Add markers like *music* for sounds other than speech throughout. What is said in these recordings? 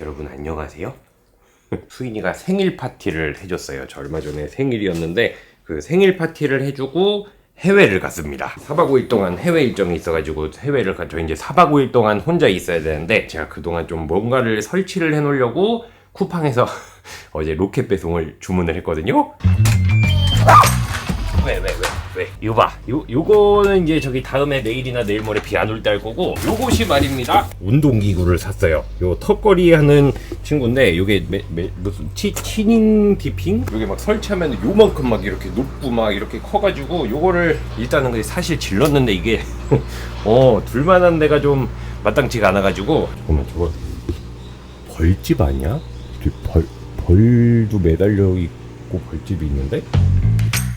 여러분 안녕하세요. *laughs* 수인이가 생일 파티를 해줬어요. 저 얼마 전에 생일이었는데 그 생일 파티를 해주고 해외를 갔습니다. 4박 5일 동안 해외 일정이 있어가지고 해외를 가죠. 이제 4박 5일 동안 혼자 있어야 되는데 제가 그동안 좀 뭔가를 설치를 해놓으려고 쿠팡에서 *laughs* 어제 로켓 배송을 주문을 했거든요. 왜 왜 왜 왜? 이거 봐. 요 요거는 이제 저기 다음에 내일이나 내일 모레 비 안 올 때 할 거고 요것이 말입니다. 운동기구를 샀어요. 요 턱걸이 하는 친구인데 요게 매, 매, 무슨 치, 치닝 디핑? 요게 막 설치하면 요만큼 막 이렇게 높고 막 이렇게 커가지고 요거를 일단은 사실 질렀는데 이게 *laughs* 어 둘만한 데가 좀 마땅치가 않아가지고 잠깐만 저거 벌집 아니야? 벌 벌도 매달려 있고 벌집이 있는데?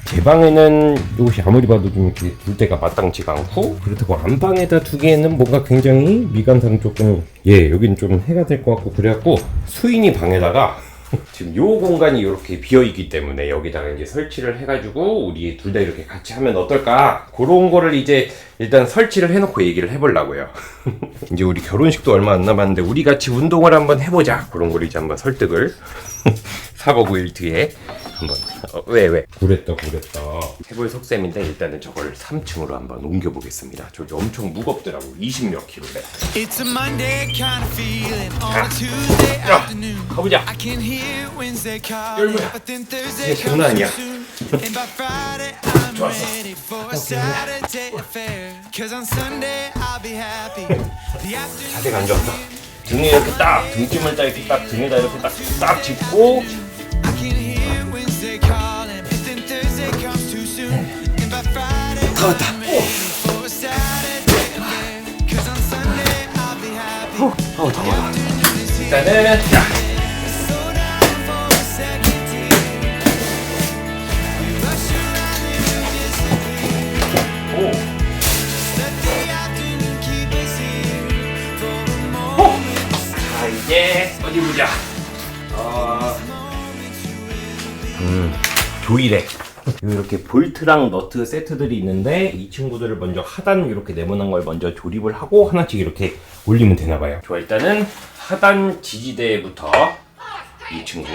제 방에는 이것이 아무리 봐도 좀 이렇게 둘 데가 마땅치가 않고 그렇다고 안방에다 두기에는 뭔가 굉장히 미관상 조금 예 여기는 좀 해가 될 것 같고 그래갖고 수인이 방에다가 *laughs* 지금 요 공간이 이렇게 비어 있기 때문에 여기다가 이제 설치를 해가지고 우리 둘 다 이렇게 같이 하면 어떨까? 그런 거를 이제 일단 설치를 해놓고 얘기를 해보려고요. *laughs* 이제 우리 결혼식도 얼마 안 남았는데 우리 같이 운동을 한번 해보자 그런 걸 이제 한번 설득을 4박 5일 뒤에 한번 어, 왜 왜? 구랬다 구랬다 해볼 속셈인데 일단은 저걸 3층으로 한번 옮겨보겠습니다 저기 엄청 무겁더라고 20몇 킬로래 It's a Monday kind of feeling on a Tuesday afternoon. 가보자 I can hear Wednesday calling, 열무야. but then 이게 장난 comes 아니야. too soon. And by Friday, I'm ready for a Saturday affair. Cause on Sunday, I'll be happy. The afternoon 자세가 안 좋았다 등에 이렇게 딱 등짐을 딱 이렇게 딱 등에다 이렇게 딱, 딱 짚고 I can hear Wednesday calling, but then Thursday comes too soon. And 어디 보자. 어... 음 조이래. 이렇게 볼트랑 너트 세트들이 있는데 이 친구들을 먼저 하단 이렇게 네모난 걸 먼저 조립을 하고 하나씩 이렇게 올리면 되나 봐요. 좋아 일단은 하단 지지대부터 이 친구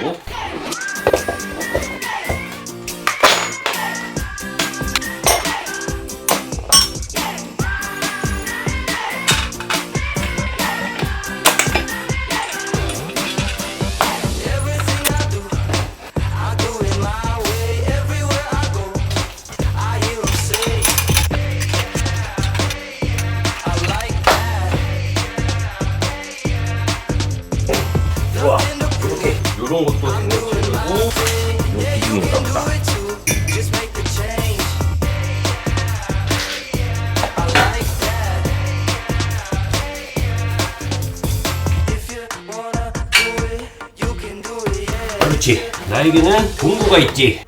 그렇지. 나에게는 동구가 있지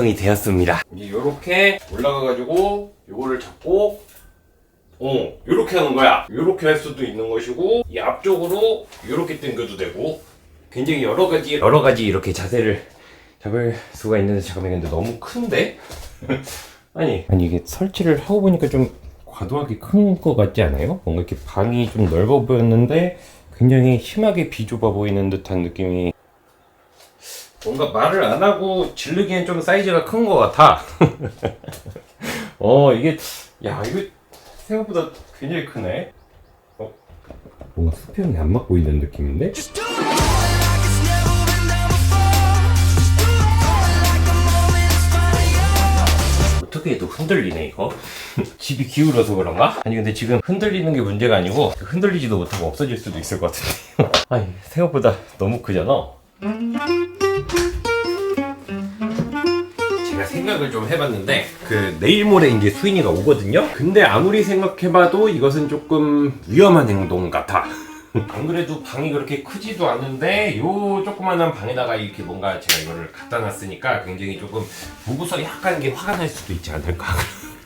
완성이 되었습니다. 이제 요렇게 올라가가지고 요거를 잡고 어 요렇게 하는 거야. 요렇게 할 수도 있는 것이고 이 앞쪽으로 요렇게 당겨도 되고 굉장히 여러 가지 여러 가지 이렇게 자세를 잡을 수가 있는데 잠깐만 근데 너무 큰데? *laughs* 아니 아니 이게 설치를 하고 보니까 좀 과도하게 큰 것 같지 않아요? 뭔가 이렇게 방이 좀 넓어 보였는데 굉장히 심하게 비좁아 보이는 듯한 느낌이 뭔가 말을 안 하고 질르기엔 좀 사이즈가 큰 것 같아. *laughs* 어, 이게, 야, 이거 생각보다 굉장히 크네. 어, 뭔가 수평이 안 맞고 있는 느낌인데? 어떻게 해도 흔들리네 이거 *laughs* 집이 기울어서 그런가? 아니 근데 지금 흔들리는 게 문제가 아니고 흔들리지도 못하고 없어질 수도 있을 것 같은데 *laughs* 아니 생각보다 너무 크잖아 제가 생각을 좀 해봤는데 그 내일 모레 이제 수인이가 오거든요. 근데 아무리 생각해봐도 이것은 조금 위험한 행동 같아. *laughs* 안 그래도 방이 그렇게 크지도 않은데 요 조그만한 방에다가 이렇게 뭔가 제가 이거를 갖다 놨으니까 굉장히 조금 보고서 약간 이게 화가 날 수도 있지 않을까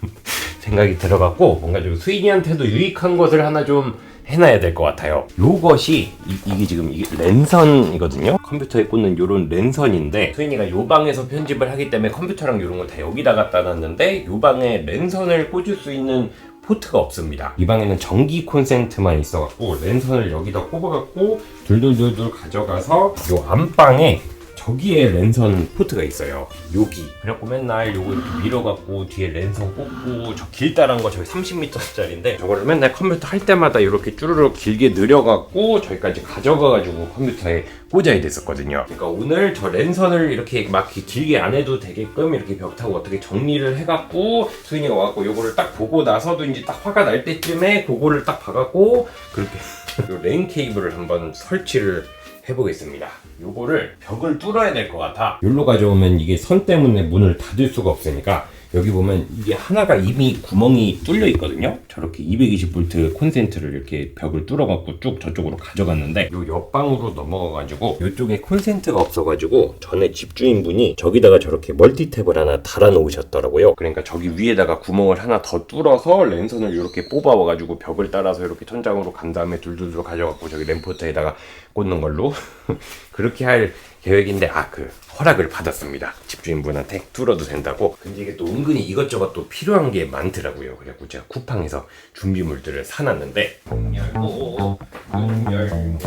*laughs* 생각이 들어갔고 뭔가 좀 수인이한테도 유익한 것을 하나 좀 해놔야 될 것 같아요. 요것이 이, 게 지금 이게 랜선이거든요. 컴퓨터에 꽂는 요런 랜선인데 수인이가 요 방에서 편집을 하기 때문에 컴퓨터랑 요런 걸 다 여기다 갖다 놨는데 요 방에 랜선을 꽂을 수 있는 포트가 없습니다. 이 방에는 전기 콘센트만 있어갖고 랜선을 여기다 꼽아갖고 둘둘둘둘 가져가서 요 안방에 저기에 랜선 포트가 있어요. 여기. 그래갖고 맨날 요거 이렇게 밀어갖고 뒤에 랜선 꽂고 저 길다란 거 저기 30m짜리인데 저거를 맨날 컴퓨터 할 때마다 이렇게 쭈르륵 길게 느려갖고 저기까지 가져가가지고 컴퓨터에 꽂아야 됐었거든요. 그러니까 오늘 저 랜선을 이렇게 막 길게 안 해도 되게끔 이렇게 벽 타고 어떻게 정리를 해갖고 수인이가 와갖고 요거를 딱 보고 나서도 이제 딱 화가 날 때쯤에 그거를 딱 봐갖고 그렇게 *laughs* 요 랜 케이블을 한번 설치를 해보겠습니다. 요거를 벽을 뚫어야 될 것 같아. 여기로 가져오면 이게 선 때문에 문을 닫을 수가 없으니까 여기 보면 이게 하나가 이미 구멍이 뚫려 있거든요. 저렇게 220V 콘센트를 이렇게 벽을 뚫어갖고 쭉 저쪽으로 가져갔는데 요 옆방으로 넘어가가지고 요쪽에 콘센트가 없어가지고 전에 집주인분이 저기다가 저렇게 멀티탭을 하나 달아 놓으셨더라고요. 그러니까 저기 위에다가 구멍을 하나 더 뚫어서 랜선을 이렇게 뽑아와가지고 벽을 따라서 이렇게 천장으로 간 다음에 둘둘둘 가져갖고 저기 램포트에다가 꽂는 걸로. *laughs* 그렇게 할 계획인데 아 그 허락을 받았습니다. 집주인분한테 뚫어도 된다고. 근데 이게 또 은근히 이것저것 또 필요한 게 많더라고요. 그래갖고 제가 쿠팡에서 준비물들을 사놨는데. 문 열고 문 열고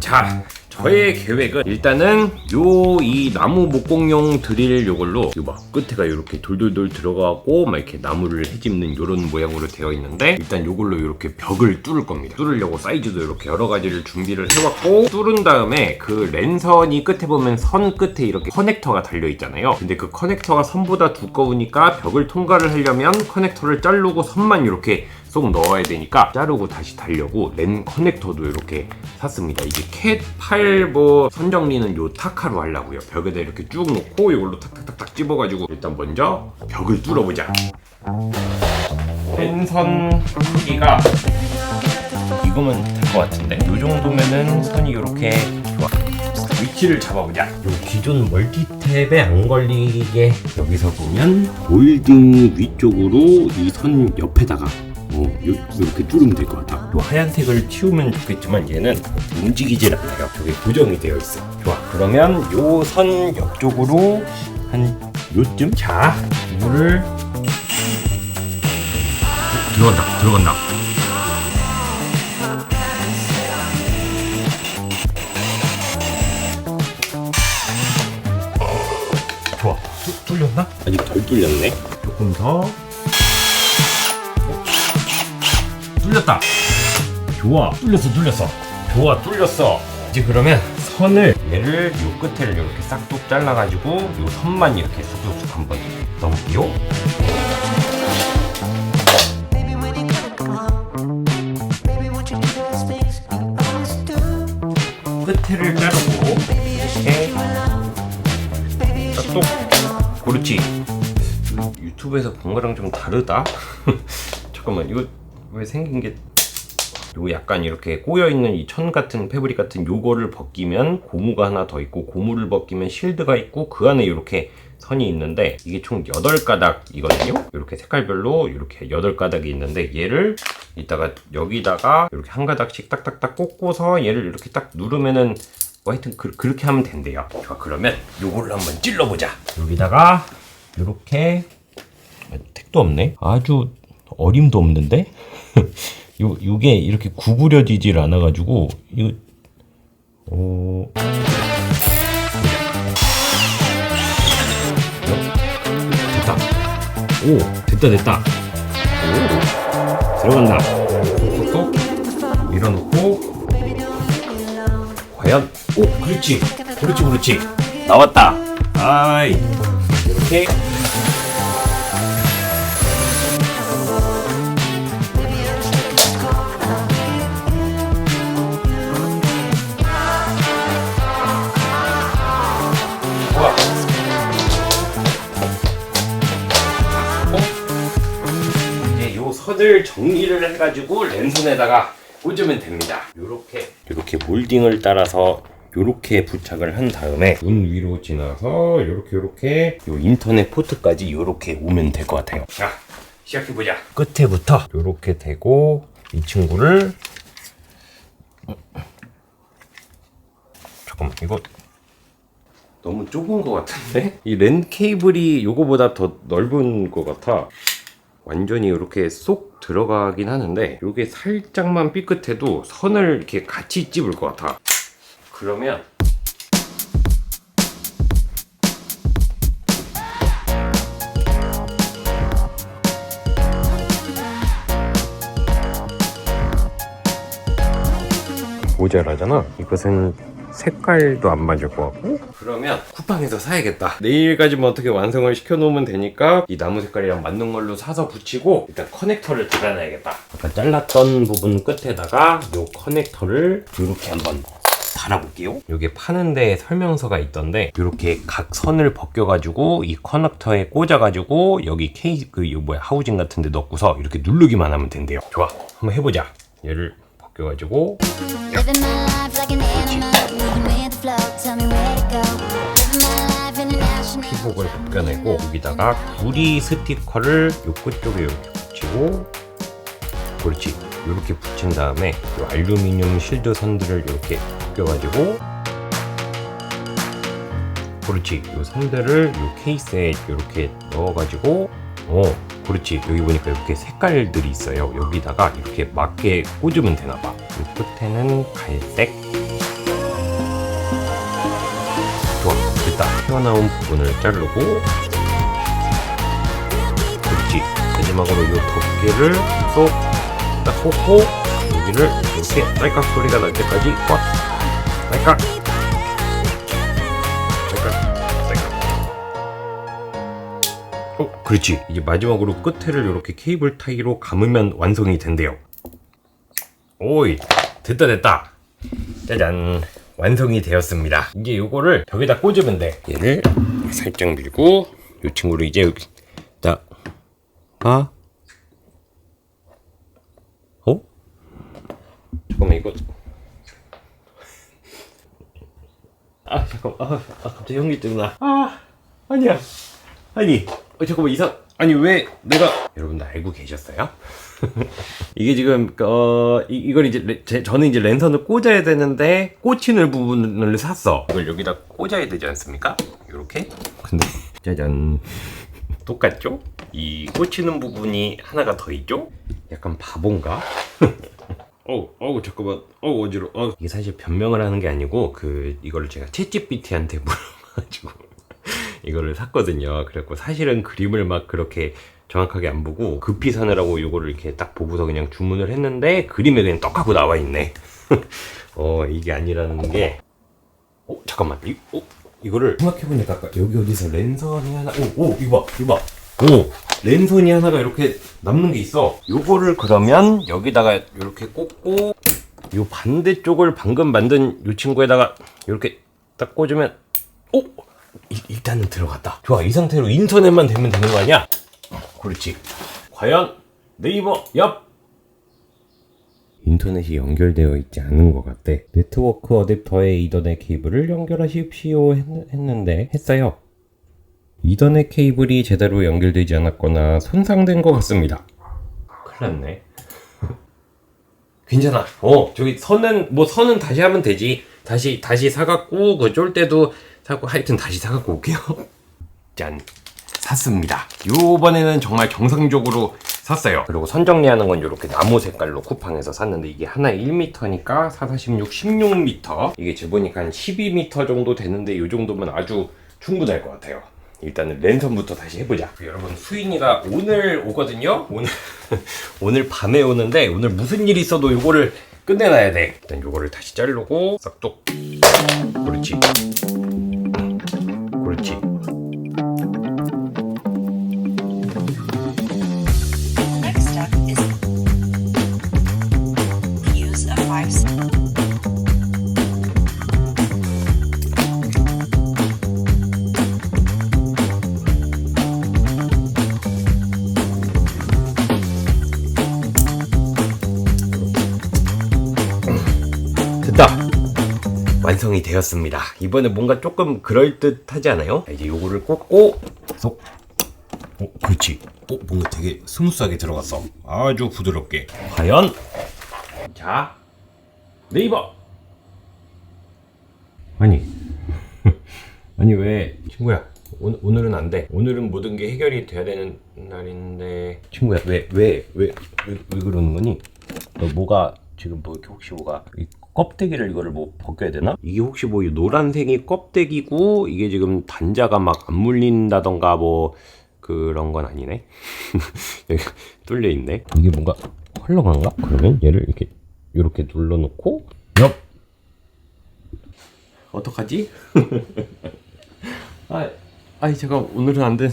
자 저의 계획은 일단은 요 이 나무 목공용 드릴 요걸로 요막 끝에가 이렇게 돌돌돌 들어가고 막 이렇게 나무를 헤집는 요런 모양으로 되어 있는데 일단 요걸로 이렇게 벽을 뚫을 겁니다. 뚫으려고 사이즈도 이렇게 여러 가지를 준비를 해왔고 뚫은 다음에 그 랜선이 끝에 보면 선 끝에 이렇게 커넥터가 달려 있잖아요. 근데 그 커넥터가 선보다 두꺼우니까 벽을 통과를 하려면 커넥터를 자르고 선만 이렇게 쏙 넣어야 되니까 자르고 다시 달려고 랜 커넥터도 이렇게 샀습니다. 이게 캣8뭐 선정리는 요 타카로 하려고요. 벽에다 이렇게 쭉 놓고 이걸로 탁탁탁탁 집어가지고 일단 먼저 벽을 뚫어보자. 랜선 크기가 이거면 될 것 같은데 요 정도면은 선이 이렇게 좋아. 위치를 잡아보자. 요 기존 멀티탭에 안 걸리게 여기서 보면 골등 위쪽으로 이 선 옆에다가 어, 요, 이렇게 뚫으면 될 것 같아. 요 하얀색을 치우면 좋겠지만 얘는 움직이질 않아요. 저게 고정이 되어 있어. 좋아. 그러면 요 선 옆쪽으로 한 요쯤 자 물을 들어간다. 들어간다. 좋아. 뚫- 뚫렸나? 아직 덜 뚫렸네. 조금 더. 뚫렸다. 좋아. 뚫렸어, 뚫렸어. 좋아, 뚫렸어. 이제 그러면 선을 얘를 요 끝에를 이렇게 싹둑 잘라가지고 요 선만 이렇게 쑥쑥쑥 한번 do? 끝에를 자르고 이렇게 싹둑. 그렇지. 유- 유튜브에서 본 거랑 좀 다르다. *laughs* 잠깐만 이거 왜 생긴 게 요 약간 이렇게 꼬여있는 이 천 같은 패브릭 같은 요거를 벗기면 고무가 하나 더 있고 고무를 벗기면 실드가 있고 그 안에 이렇게 선이 있는데 이게 총 8가닥이거든요. 이렇게 색깔별로 이렇게 8가닥이 있는데 얘를 이따가 여기다가 이렇게 한 가닥씩 딱딱딱 꽂고서 얘를 이렇게 딱 누르면은 뭐 하여튼 그, 그렇게 하면 된대요. 좋아 그러면 요걸로 한번 찔러보자. 여기다가 이렇게 아, 택도 없네. 아주 어림도 없는데? *laughs* 요 요게 이렇게 구부려지질 않아 가지고 이거 어. 됐다. 오 됐다 됐다. 오 들어간다. 쏙쏙 밀어놓고. 과연 오 그렇지. 그렇지 그렇지. 나왔다. 아이. 이렇게 선을 정리를 해가지고 랜선에다가 꽂으면 됩니다. 요렇게 요렇게 몰딩을 따라서 요렇게 부착을 한 다음에 눈 위로 지나서 요렇게 요렇게 요 인터넷 포트까지 요렇게 오면 될 것 같아요. 자 시작해 보자. 끝에부터 요렇게 대고 이 친구를 잠깐만 이거 너무 좁은 것 같은데? 이 랜 케이블이 요거보다 더 넓은 것 같아. 완전히 이렇게 쏙 들어가긴 하는데 요게 살짝만 삐끗해도 선을 이렇게 같이 찝을 것 같아. 그러면 모자라잖아. 이것은 색깔도 안 맞을 것 같고. 그러면 쿠팡에서 사야겠다. 내일까지만 어떻게 완성을 시켜놓으면 되니까 이 나무 색깔이랑 맞는 걸로 사서 붙이고 일단 커넥터를 달아놔야겠다. 아까 잘랐던 부분 끝에다가 요 커넥터를 이렇게 한번 달아볼게요. 여기 파는데 설명서가 있던데 이렇게 각 선을 벗겨가지고 이 커넥터에 꽂아가지고 여기 케이스 그 이거 뭐야 하우징 같은 데 넣고서 이렇게 누르기만 하면 된대요. 좋아. 한번 해보자. 얘를 벗겨가지고. Living 피복을 벗겨내고 여기다가 구리 스티커를 요 끝쪽에 이렇게 붙이고 그렇지. 이렇게 붙인 다음에 요 알루미늄 실드 선들을 이렇게 벗겨가지고 그렇지. 요 선들을 요 케이스에 이렇게 넣어가지고 어 그렇지. 여기 보니까 이렇게 색깔들이 있어요. 여기다가 이렇게 맞게 꽂으면 되나봐. 요 끝에는 갈색 튀어나온 부분을 자르고 그렇지. 마지막으로 이 덮개를 쏙딱 꽂고 여기를 이렇게 딸깍 소리가 날 때까지 꽉. 딸깍. 딸깍. 딸깍. 어 그렇지. 이제 마지막으로 끝에를 이렇게 케이블 타이로 감으면 완성이 된대요. 오이 됐다 됐다. 짜잔 완성이 되었습니다. 이제 요거를 벽에다 꽂으면 돼 얘를 살짝 밀고 요 친구를 이제 여기다 아. 어? 잠깐만 이거. 아 잠깐 아, 아 갑자기 현기증 나아 아니야. 아니 어, 잠깐만 이상. 아니 왜 내가. 여러분들 알고 계셨어요? *laughs* 이게 지금 어 이, 이걸 이제 레- 제, 저는 이제 랜선을 꽂아야 되는데 꽂히는 부분을 샀어. 이걸 여기다 꽂아야 되지 않습니까? 이렇게. 근데 짜잔 똑같죠? 이 꽂히는 부분이 하나가 더 있죠? 약간 바본가? *laughs* 어우, 어우, 잠깐만. 어우, 어지러워. 어. 이게 사실 변명을 하는 게 아니고, 그, 이거를 제가 챗GPT한테 *laughs* 물어가지고, 이거를 샀거든요. 그래갖고 사실은 그림을 막 그렇게 정확하게 안 보고, 급히 사느라고 이거를 이렇게 딱 보고서 그냥 주문을 했는데, 그림에 그냥 떡하고 나와 있네. *laughs* 어, 이게 아니라는 게, 어, 잠깐만. 이, 어, 이거를 생각해보니까 아까 여기 어디서 랜선이 하나, 오, 오, 이거 봐, 이거 봐. 오, 랜선이 하나가 이렇게 남는 게 있어. 요거를 그러면 여기다가 이렇게 꽂고, 요 반대쪽을 방금 만든 요 친구에다가 이렇게 딱 꽂으면, 오! 이- 일단은 들어갔다. 좋아, 이 상태로 인터넷만 되면 되는 거 아니야? 그렇지. 과연 네이버 옆 인터넷이 연결되어 있지 않은 것 같대. 네트워크 어댑터에 이더넷 케이블을 연결하십시오 했, 했는데 했어요. 이더넷 케이블이 제대로 연결되지 않았거나 손상된 것 같습니다. 큰일 났네. *laughs* 괜찮아. 어, 저기 선은 뭐 선은 다시 하면 되지. 다시 다시 사갖고 그 쫄 때도 사고 하여튼 다시 사갖고 올게요. *laughs* 짠. 샀습니다. 요번에는 정말 정상적으로 샀어요. 그리고 선 정리하는 건 이렇게 나무 색깔로 쿠팡에서 샀는데 이게 하나에 1m니까 4, 4, 16, 16m. 이게 재보니까 한 12m 정도 되는데 이 정도면 아주 충분할 것 같아요. 일단은 랜선부터 다시 해보자. 여러분 수인이가 오늘 오거든요. 오늘 *laughs* 오늘 밤에 오는데 오늘 무슨 일이 있어도 요거를 끝내놔야 돼. 일단 요거를 다시 자르고 싹둑. 그렇지. lives. 됐다. 완성이 되었습니다. 이번에 뭔가 조금 그럴듯 하지 않아요? 이제 요거를 꽂고 쏙. 어, 그렇지. 어, 뭔가 되게 스무스하게 들어갔어. 아주 부드럽게. 과연? 자, 네이버. 아니, *laughs* 아니 왜 친구야? 오, 오늘은 안 돼. 오늘은 모든 게 해결이 돼야 되는 날인데 친구야 왜 왜 왜 왜 그러는 거니? 너 뭐가 지금 뭐 이렇게 혹시 뭐가 이 껍데기를 이거를 뭐 벗겨야 되나? 이게 혹시 뭐이 노란색이 껍데기고 이게 지금 단자가 막 안 물린다던가 뭐 그런 건 아니네. *laughs* 여기 뚫려 있네. 이게 뭔가 헐렁한가? 그러면 얘를 이렇게 이렇게 눌러놓고 옆. 어떡하지? *laughs* 아, 아니 제가 오늘은 안된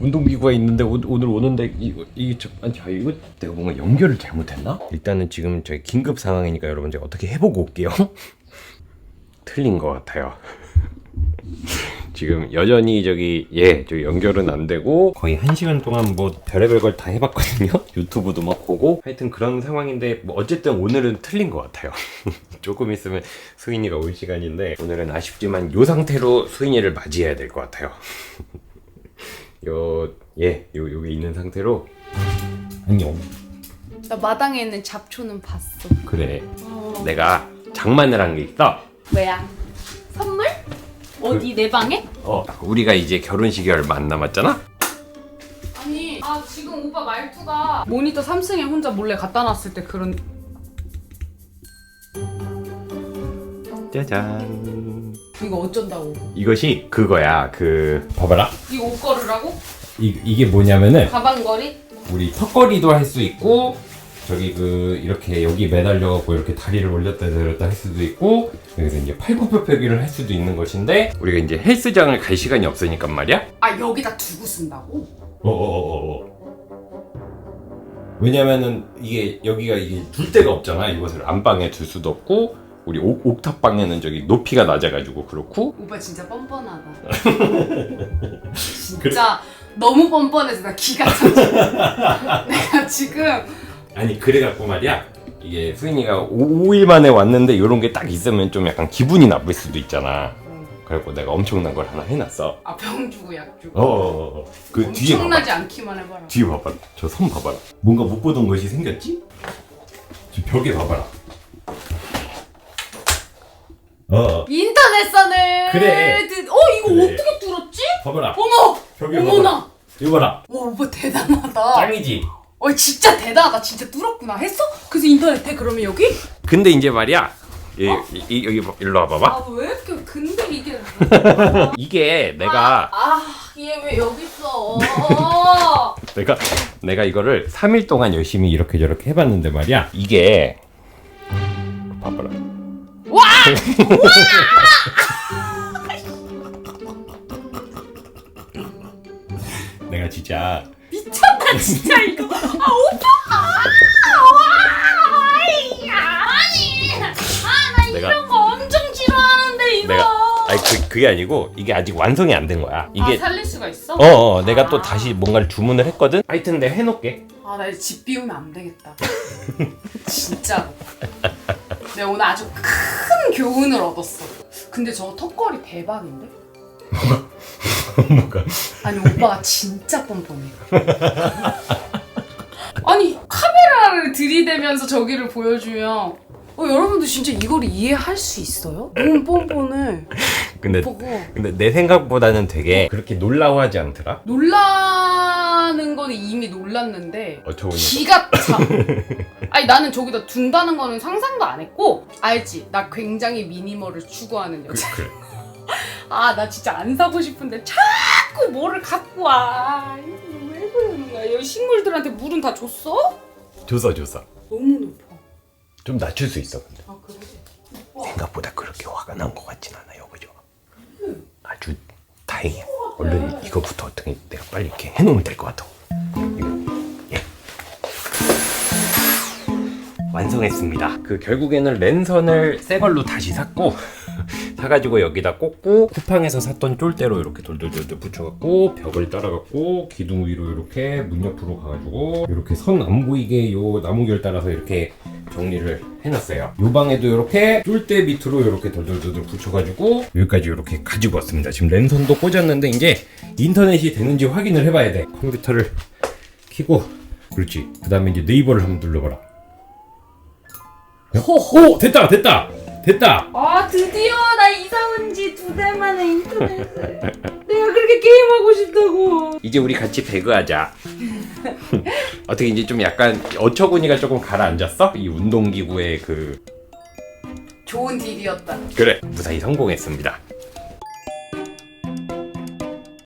운동기구가 있는데 오, 오늘 오는데 이거 이게 저 아니 아, 이거 내가 뭔가 연결을 잘못했나? 일단은 지금 저희 긴급 상황이니까 여러분 제가 어떻게 해보고 올게요. *laughs* 틀린 것 같아요. 지금 여전히 저기 예, 저 연결은 안 되고 거의 한 시간 동안 뭐 별의별 걸 다 해봤거든요. *laughs* 유튜브도 막 보고 하여튼 그런 상황인데 뭐 어쨌든 오늘은 틀린 것 같아요. *laughs* 조금 있으면 수인이가 올 시간인데 오늘은 아쉽지만 요 상태로 수인이를 맞이해야 될 것 같아요. *laughs* 요 예, 요 여기 있는 상태로 안녕. 나 마당에 있는 잡초는 봤어. 그래. 내가 장만을 한 게 있어. 뭐야? 선물? 어디 내 방에? 어, 우리가 이제 결혼식이 얼마 안 남았잖아. 아니, 아 지금 오빠 말투가 모니터 삼성에 혼자 몰래 갖다 놨을 때 그런 짜잔. 이거 어쩐다고? 이것이 그거야. 그 봐봐라. 이거 옷 걸으라고? 이 이게 뭐냐면은 가방걸이? 우리 턱걸이도 할 수 있고 저기 그 이렇게 여기 매달려 갖고 이렇게 다리를 올렸다 내렸다 할 수도 있고 여기서 이제 팔굽혀펴기를 할 수도 있는 것인데 우리가 이제 헬스장을 갈 시간이 없으니까 말이야. 아 여기다 두고 쓴다고? 어어어어. 왜냐면은 이게 여기가 이게 둘 데가 없잖아. 이것을 안방에 둘 수도 없고 우리 옥, 옥탑방에는 저기 높이가 낮아가지고 그렇고 오빠 진짜 뻔뻔하다. *laughs* 진짜 너무 뻔뻔해서 나 기가 차져. *laughs* 내가 지금 아니 그래갖고 말이야 이게 수인이가 5, 일 만에 왔는데 이런 게 딱 있으면 좀 약간 기분이 나쁠 수도 있잖아. 그래갖고 내가 엄청난 걸 하나 해놨어. 아 병 주고 약 주고 어어어. 그 뒤에 봐봐. 엄청나지 않기만 해봐라. 뒤에 봐봐. 저 선 봐봐라. 뭔가 못 보던 것이 생겼지? 저 벽에 봐봐라. 어. 인터넷 선을 그래. 드... 어 이거 그래. 어떻게 뚫었지? 봐봐라. 어머 벽에 어머나. 이거 봐라. 와 오빠 대단하다 짱이지. 어 진짜 대단하다 진짜 뚫었구나 했어? 그래서 인터넷 돼 그러면 여기? 근데 이제 말이야. 이, 이, 이, 여기 봐. 일로 와봐봐. 아 왜 이렇게 근데 이게 *laughs* 이게 내가 아얘 왜 여기 있어 *laughs* 내가 내가 이거를 3일 동안 열심히 이렇게 저렇게 해봤는데 말이야. 이게 봐봐라. 와! *laughs* 내가 진짜 진짜 이거 아 오빠 아니 아 나 내가- 이런 거 엄청 싫어하는데 이거 내가 아니 그 그게 아니고 이게 아직 완성이 안 된 거야. 아 이게 살릴 수가 있어? 어, 어 내가 아. 또 다시 뭔가를 주문을 했거든. 하여튼 내가 해놓게. 아, 나집 비우면 안 되겠다. 진짜로. 내가 오늘 아주 큰 교훈을 얻었어. 근데 저 턱걸이 대박인데? *laughs* 뭐가? 아니, 오빠가 진짜 뻔뻔해. 아니, 카메라를 들이대면서 저기를 보여주면, 어, 여러분들 진짜 이걸 이해할 수 있어요? 너무 뻔뻔해. 근데 보고. 근데 내 생각보다는 되게 그렇게 놀라워하지 않더라. 놀라는 거는 이미 놀랐는데 어. 기가 차. 아니 나는 저기다 둔다는 거는 상상도 안 했고 알지? 나 굉장히 미니멀을 추구하는 그, 여자. 그래. *laughs* 아 나 진짜 안 사고 싶은데 자꾸 뭐를 갖고 와. 이거 왜 그러는 거야? 여기 식물들한테 물은 다 줬어? 줬어 줬어. 너무 높아. 좀 낮출 수 있어 근데. 아 그래? 생각보다 그렇게 화가 난 것 같진 않아요, 그죠? 아주 다행이야. 얼른 이거부터 어떻게 내가 빨리 이렇게 해놓으면 될 것 같아. 이거, 예. 완성했습니다. 그 결국에는 랜선을 새 걸로 다시 샀고 사가지고 여기다 꽂고 쿠팡에서 샀던 쫄대로 이렇게 돌돌돌돌 붙여갖고 벽을 따라갖고 기둥 위로 이렇게 문 옆으로 가가지고 이렇게 선 안 보이게 요 나무결 따라서 이렇게 정리를 해놨어요. 요 방에도 이렇게 쫄대 밑으로 이렇게 돌돌돌돌 붙여가지고 여기까지 이렇게 가지고 왔습니다. 지금 랜선도 꽂았는데 이제 인터넷이 되는지 확인을 해봐야 돼. 컴퓨터를 키고 그렇지. 그 다음에 이제 네이버를 한번 눌러봐라. 오 됐다 됐다 됐다. 아 드디어 나 이사 온 지 두 달 만에 인터넷을 내가 그렇게 게임하고 싶다고 이제 우리 같이 배그하자. *laughs* 어떻게 이제 좀 약간 어처구니가 조금 가라앉았어? 이 운동기구의 그 좋은 딜이었다. 그래 무사히 성공했습니다.